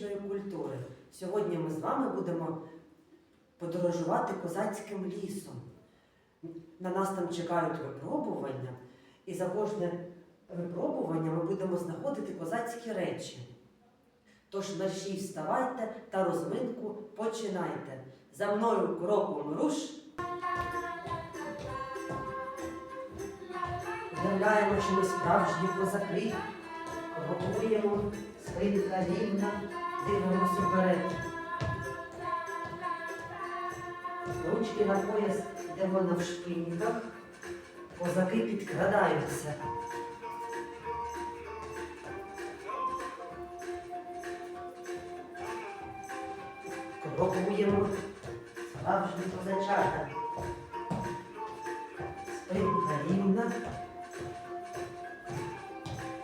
фізичної культури. Сьогодні ми з вами будемо подорожувати козацьким лісом. На нас там чекають випробування, і за кожне випробування ми будемо знаходити козацькі речі. Тож мерщій вставайте та розминку починайте. За мною кроком руш. Уявляємо, що ми справжні козаки. Крокуємо, спинка рівна, дивимося вперед. Ручки на пояс йдемо на вшпиньках, козаки підкрадаються. Крокуємо, справжні козачата. Спинка рівна.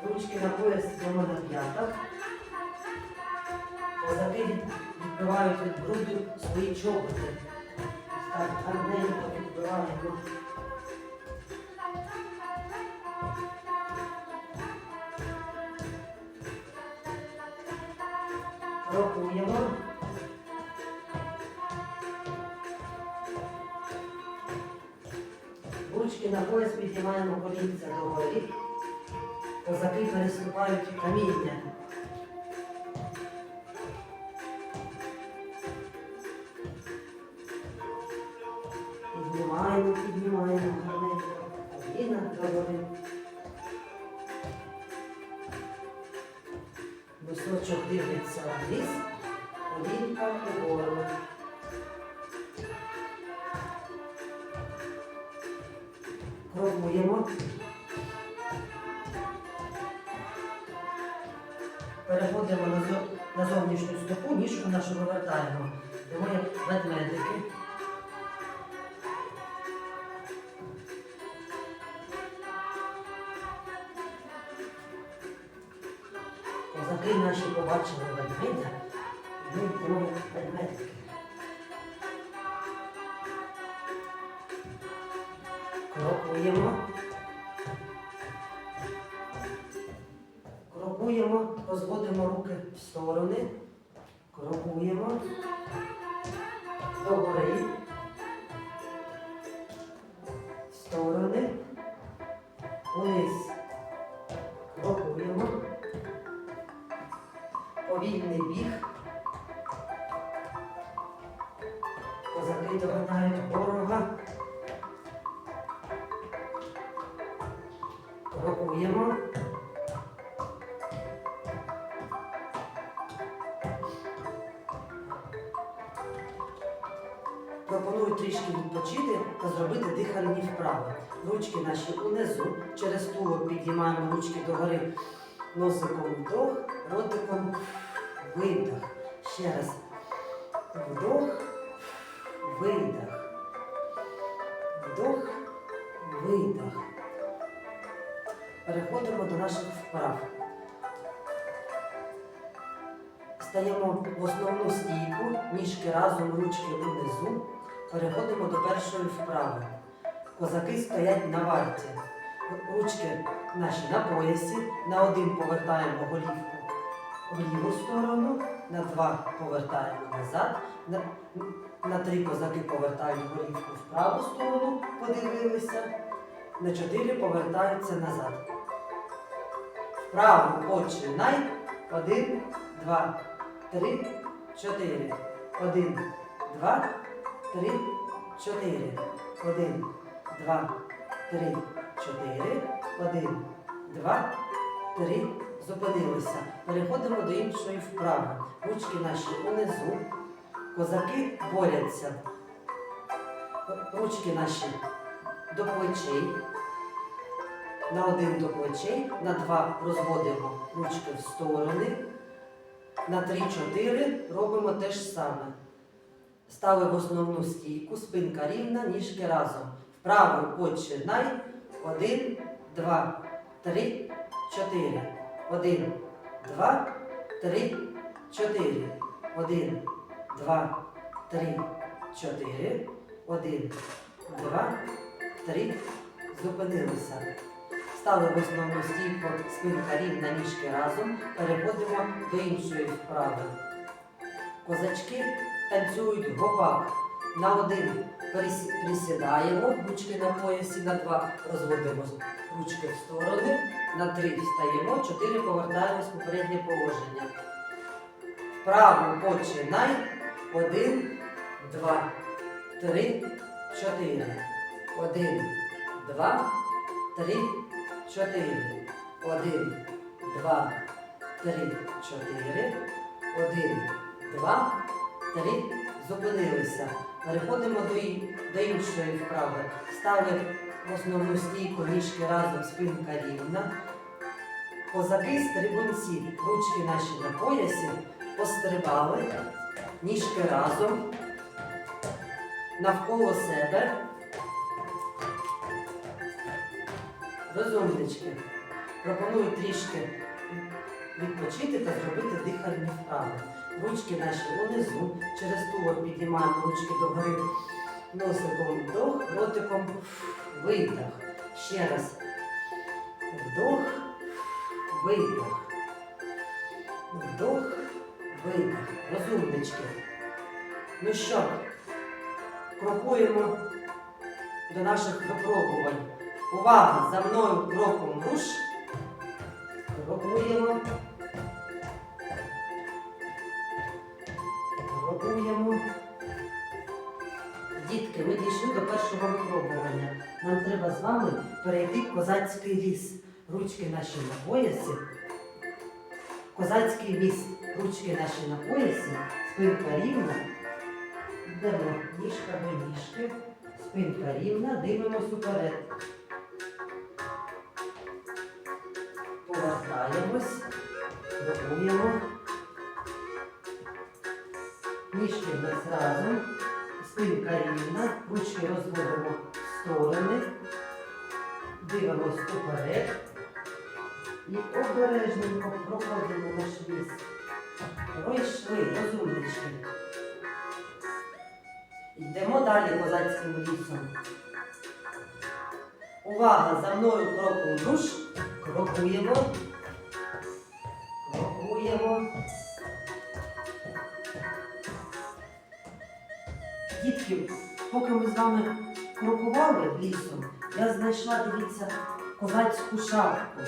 Ручки на пояс йдемо на п'ятах. Козаки від- відбивають від бруду свої чоботи. Так, гарненько відбиваємо. Рокуємо. Ручки на пояс піднімаємо колінця догори. Козаки переступають каміння. Піднімаємо, піднімаємо гарненько. Коліна догори. Носочок дивиться вниз, колінка вгору. Крокуємо. Переходимо на, зовнішню стопу, ніжку нашу вивертаємо. Йдемо як ведмедики. Наші побачили ведмедя, ми як ведмедики. Крокуємо. Крокуємо, розводимо руки в сторони. Крокуємо. Догори. В сторони. Вниз. Козаки доганають ворога. Крокуємо. Пропоную трішки відпочити та зробити дихальні вправи. Ручки наші унизу, через тулок підіймаємо ручки догори. Носиком вдох, ротиком видих. Ще раз. Вдох, видих. Вдох, видих. Переходимо до наших вправ. Стаємо в основну стійку, ніжки разом, ручки унизу. Переходимо до першої вправи. Козаки стоять на варті. Ручки наші на поясі. На один повертаємо голівку в ліву сторону, на два повертаємо назад. На, на три козаки повертають голівку в праву сторону, подивилися. На чотири повертаються назад. Вправо починай. Один, два, три, чотири. Один, два, три, чотири. Один, два, три, чотири. Один, два, три. Зупинилися. Переходимо до іншої вправи. Ручки наші унизу. Козаки борються. Ручки наші до плечей. На один до плечей, на два розводимо ручки в сторони. На три-чотири робимо те ж саме. Стали в основну стійку, спинка рівна, ніжки разом. Вправо починай. Один, два, три, чотири. Один, два, три, чотири. Один, два, три, чотири. Один, два, три. Зупинилися. Стали в основну стійку, спинка рівна, ніжки разом. Переходимо до іншої вправи. Козачки танцюють гопак. На один присідаємо, ручки на поясі, на два розводимо ручки в сторони, на три встаємо, чотири повертаємось в попереднє положення. Вправо починай. Один, два, три, чотири. Один, два, три, чотири. Один, два, три, чотири. Один, два, три. Зупинилися. Переходимо до, до іншої вправи. Стали в основну стійку, ніжки разом, спинка рівна. Козаки стрибунці, ручки наші на поясі, пострибали, ніжки разом, навколо себе. Розумнички. Пропоную трішки відпочити та зробити дихальні вправи. Ручки наші унизу, через тулок піднімаємо ручки догори, носиком вдох, ротиком видих. Ще раз. Вдох, видих. Вдох, видих. Розумнички. Ну що, крокуємо до наших випробувань. Увага! За мною кроком руш. Крокуємо. Крокуємо. Дітки, ми дійшли до першого випробування. Нам треба з вами перейти в козацький ліс. Ручки наші на поясі. Козацький ліс. Ручки наші на поясі. Спинка рівна. Йдемо ніжка до ніжки. Спинка рівна, дивимось уперед. Повертаємось, крокуємо. Ніжки в нас разом, спинка рівна, ручки розводимо в сторони, дивимось уперед і обережненько проходимо наш ліс. Пройшли, розумнички. Йдемо далі козацьким лісом. Увага! За мною кроком руш. Крокуємо. Крокуємо. Дітки, поки ми з вами крокували лісом, я знайшла, дивіться, козацьку шапку.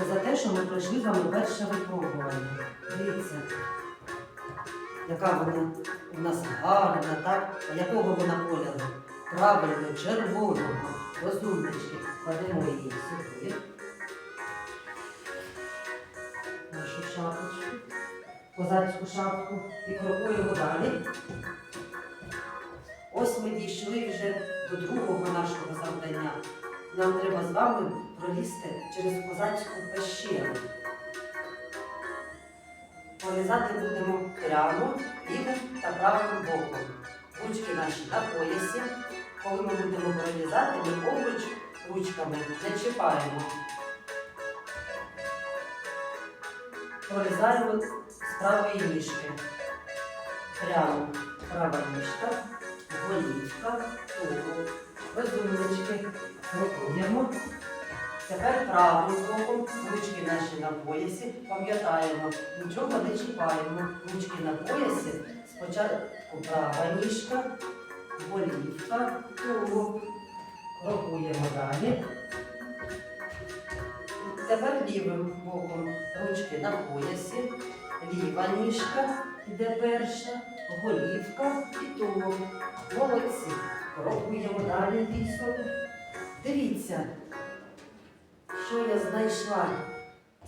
Це за те, що ми пройшли вами перше випробування. Дивіться, яка вона у нас гарна, так? А якого вона кольору? Правильно, червоного. Розумнички. Кладемо її сюди. Нашу шапочку, козацьку шапку і крокуємо далі. Ось ми дійшли вже до другого нашого завдання. Нам треба з вами пролізти через козацьку пещеру. Полізати будемо прямо, лівим та правим боком. Ручки наші на поясі. Коли ми будемо пролізати, ми обруч ручками не чіпаємо. Пролізаємо з правої ніжки. Прямо права ніжка, голівка, тугу. Розумнички. Крокуємо. Тепер правим кроком ручки наші на поясі. Пам'ятаємо, нічого не чіпаємо. Ручки на поясі. Спочатку права ніжка, голівка, тугу. Крокуємо далі. Тепер лівим боком ручки на поясі, ліва ніжка йде перша, голівка і тулуб. Молодці. Крокуємо далі лісом. Дивіться, що я знайшла.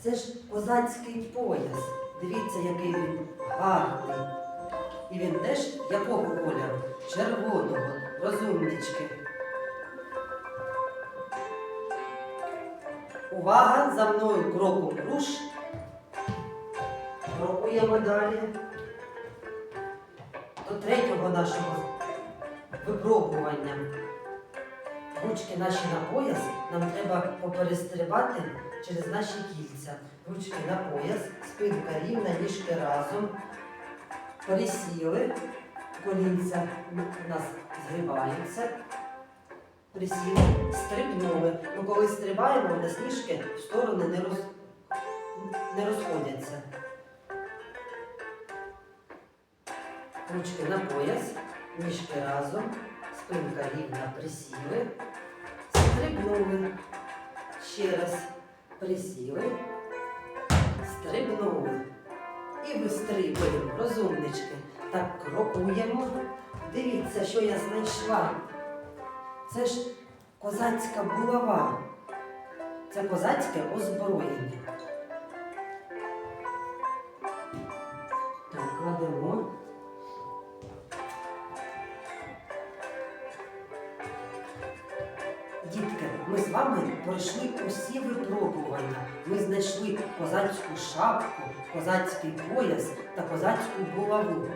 Це ж козацький пояс. Дивіться, який він гарний. І він теж якого кольору? Червоного, розумнички. Увага! За мною кроком руш. Крокуємо далі. До третього нашого випробування. Ручки наші на пояс нам треба поперестрибати через наші кільця. Ручки на пояс, спинка рівна, ніжки разом. Пересіли, колінця у нас згибаються. присіли, стрибнули. Ну, коли стрибаємо, у нас ніжки в сторони не, роз... не розходяться. Ручки на пояс, ніжки разом, спинка рівна, присіли, стрибнули. Ще раз присіли, стрибнули. І вистрибуємо, розумнички. Так крокуємо. Дивіться, що я знайшла. Це ж козацька булава. Це козацьке озброєння. Так, кладемо. Ми з вами пройшли усі випробування. Ми знайшли козацьку шапку, козацький пояс та козацьку булаву.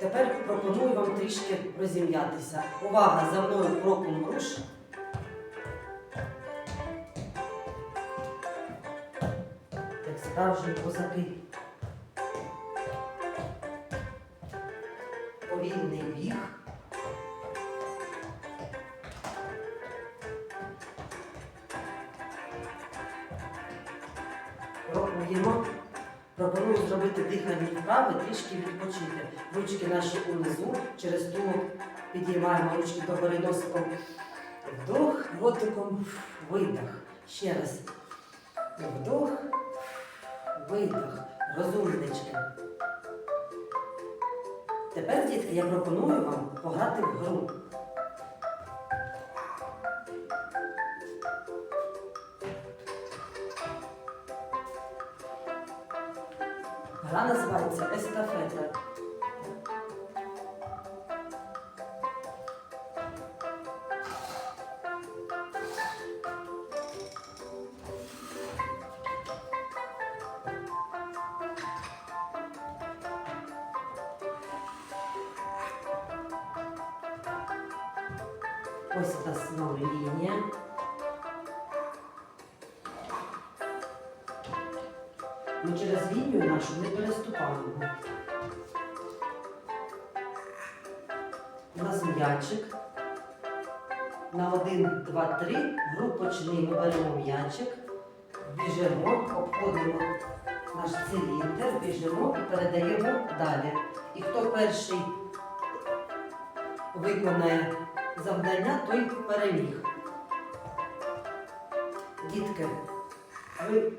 Тепер пропоную вам трішки розім'ятися. Увага за мною кроком руш. Як справжні козаки. Трішки відпочити. Ручки наші унизу, через ту підіймаємо ручки догори носиком. Вдох, ротиком, видох. Ще раз. Вдох, видох. Розумнички. Тепер, дітки, я пропоную вам пограти в гру. Гра називається естафета. Ось у нас лінія. Ми через лінію нашу не переступаємо. У нас м'ячик. На один, два, три. Гру почни. Ми беремо м'ячик, біжимо, обходимо наш циліндр, біжимо і передаємо далі. І хто перший виконає завдання, той переміг. Дітки, ви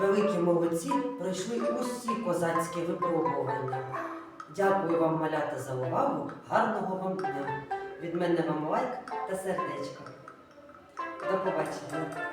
великі молодці, пройшли усі козацькі випробування. Дякую вам, малята, за увагу. Гарного вам дня. Від мене вам лайк та сердечко. До побачення.